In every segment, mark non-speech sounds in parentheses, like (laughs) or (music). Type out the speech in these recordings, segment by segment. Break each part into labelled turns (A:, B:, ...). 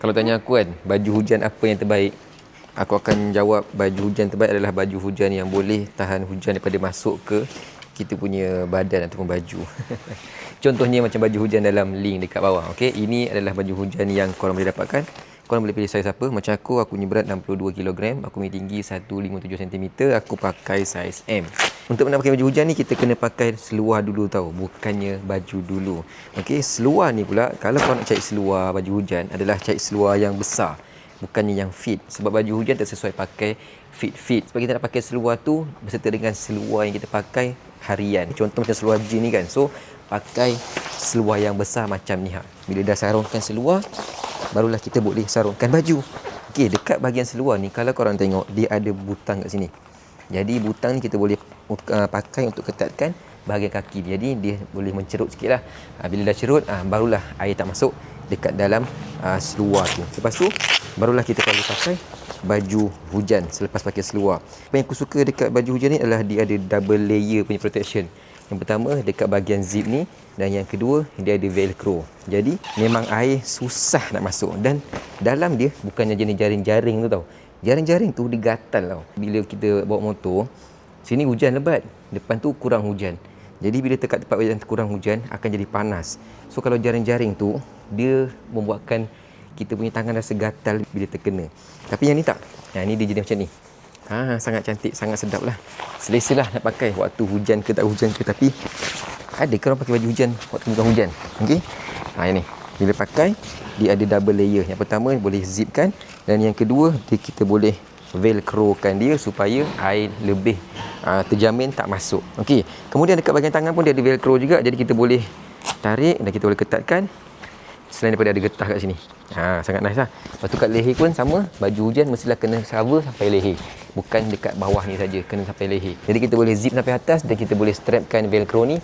A: Kalau tanya aku kan, baju hujan apa yang terbaik? Aku akan jawab baju hujan terbaik adalah baju hujan yang boleh tahan hujan daripada masuk ke kita punya badan ataupun baju. (laughs) Contohnya macam baju hujan dalam link dekat bawah. Okey, ini adalah baju hujan yang korang boleh dapatkan. Korang boleh pilih saiz apa. Macam aku, aku punya berat 62 kg. Aku punya tinggi 157 cm. Aku pakai saiz M. Untuk nak pakai baju hujan ni, kita kena pakai seluar dulu tau. Bukannya baju dulu. Okey, seluar ni pula, kalau kau nak cari seluar baju hujan, adalah cari seluar yang besar. Bukannya yang fit. Sebab baju hujan tak sesuai pakai fit-fit. Sebab kita nak pakai seluar tu berserta dengan seluar yang kita pakai harian. Contoh macam seluar jean ni kan. So, pakai seluar yang besar macam ni. Ha. Bila dah sarungkan seluar, barulah kita boleh sarungkan baju. Okey, dekat bahagian seluar ni, kalau korang tengok, dia ada butang kat sini. Jadi butang ni kita boleh uh, pakai untuk ketatkan bahagian kaki. Jadi dia boleh mencerut sikit lah. Uh, bila dah cerut, uh, barulah air tak masuk dekat dalam uh, seluar tu. Lepas tu, barulah kita boleh pakai baju hujan selepas pakai seluar. Apa yang aku suka dekat baju hujan ni adalah dia ada double layer punya protection. Yang pertama dekat bahagian zip ni dan yang kedua dia ada velcro. Jadi memang air susah nak masuk dan dalam dia bukannya jenis jaring-jaring tu tau. Jaring-jaring tu dia gatal tau. Bila kita bawa motor, sini hujan lebat, depan tu kurang hujan. Jadi bila dekat tempat yang kurang hujan akan jadi panas. So kalau jaring-jaring tu dia membuatkan kita punya tangan rasa gatal bila terkena. Tapi yang ni tak. Yang ni dia jadi macam ni. Ha, sangat cantik, sangat sedap lah. Selesa lah nak pakai waktu hujan ke tak hujan ke. Tapi ada ke orang pakai baju hujan waktu bukan hujan? Okey. Ha, yang ni. Bila pakai, dia ada double layer. Yang pertama boleh zipkan dan yang kedua dia kita boleh velcrokan dia supaya air lebih uh, terjamin tak masuk. Okey. Kemudian dekat bahagian tangan pun dia ada velcro juga jadi kita boleh tarik dan kita boleh ketatkan selain daripada ada getah kat sini. Ha, sangat nice lah. Lepas tu kat leher pun sama. Baju hujan mestilah kena cover sampai leher. Bukan dekat bawah ni saja, kena sampai leher. Jadi kita boleh zip sampai atas dan kita boleh strapkan velcro ni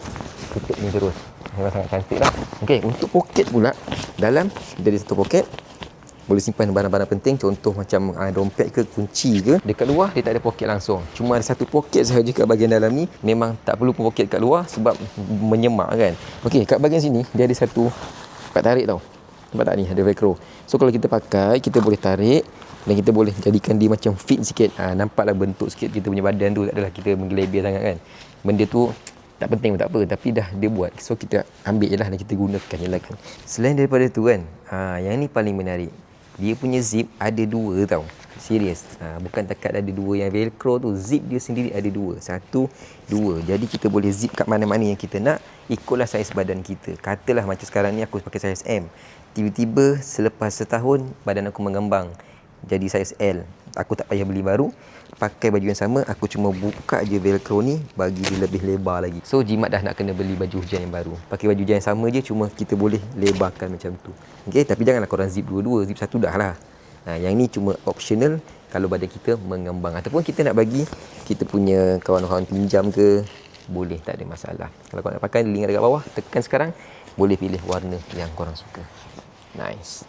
A: tutup ni terus. Memang sangat cantik lah. Okey, untuk poket pula, dalam dari satu poket, boleh simpan barang-barang penting contoh macam uh, dompet ke kunci ke. Dekat luar dia tak ada poket langsung. Cuma ada satu poket sahaja kat bahagian dalam ni memang tak perlu poket kat luar sebab menyemak kan. Okey, kat bahagian sini dia ada satu tempat tarik tau. Nampak tak ni ada velcro. So kalau kita pakai kita boleh tarik dan kita boleh jadikan dia macam fit sikit. Ha, nampaklah bentuk sikit kita punya badan tu tak adalah kita menggelebih sangat kan. Benda tu tak penting pun tak apa tapi dah dia buat. So kita ambil je lah dan kita gunakan je lah kan selain daripada tu kan ha, yang ni paling menarik. Dia punya zip ada dua tau. Serius. Ha, bukan takat ada dua. Yang velcro tu zip dia sendiri ada dua. Satu dua. Jadi kita boleh zip kat mana-mana yang kita nak. Ikutlah saiz badan kita. Katalah macam sekarang ni aku pakai saiz M. Tiba-tiba selepas setahun badan aku mengembang jadi saiz L. Aku tak payah beli baru pakai baju yang sama aku cuma buka je velcro ni bagi dia lebih lebar lagi. So jimat dah nak kena beli baju hujan yang baru. Pakai baju hujan yang sama je cuma kita boleh lebarkan macam tu. Okey tapi janganlah korang zip dua-dua zip satu dah lah. Ha, yang ni cuma optional kalau badan kita mengembang. Ataupun kita nak bagi kita punya kawan-kawan pinjam ke boleh tak ada masalah. Kalau korang nak pakai link dekat bawah tekan sekarang boleh pilih warna yang korang suka. Nice